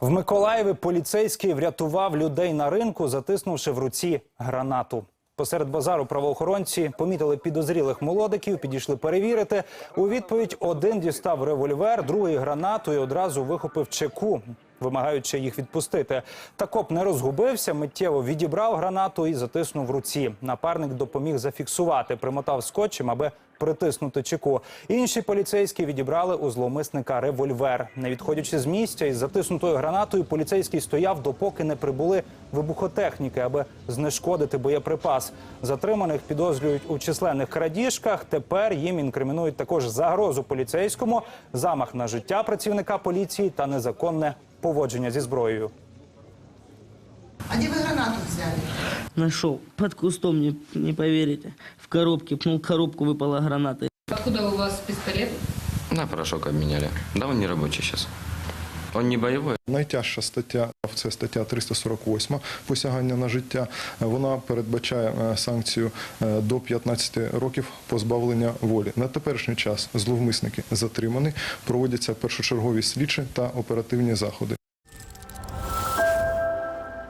В Миколаєві поліцейський врятував людей на ринку, затиснувши в руці гранату. Посеред базару правоохоронці помітили підозрілих молодиків, підійшли перевірити. У відповідь один дістав револьвер, другий гранату і одразу вихопив чеку, вимагаючи їх відпустити. Та коп не розгубився, миттєво відібрав гранату і затиснув руці. Напарник допоміг зафіксувати, примотав скотчем, аби притиснути чеку. Інші поліцейські відібрали у зловмисника револьвер. Не відходячи з місця із затиснутою гранатою, поліцейський стояв, допоки не прибули вибухотехніки, аби знешкодити боєприпас. Затриманих підозрюють у численних крадіжках. Тепер їм інкримінують також загрозу поліцейському, замах на життя працівника поліції та незаконне поводження зі зброєю. А де ви гранату взяли? Нашов под кустом, не, не поверите. В коробке, пнул коробку, выпала граната. Откуда у вас пистолет? На порошок обменяли. Да, он не рабочий сейчас. Он не бойовий. Найтяжча стаття це стаття 348 посягання на життя. Вона передбачає е, санкцію е, до 15 років позбавлення волі. На теперішній час зловмисники затримані, проводяться першочергові слідчі та оперативні заходи.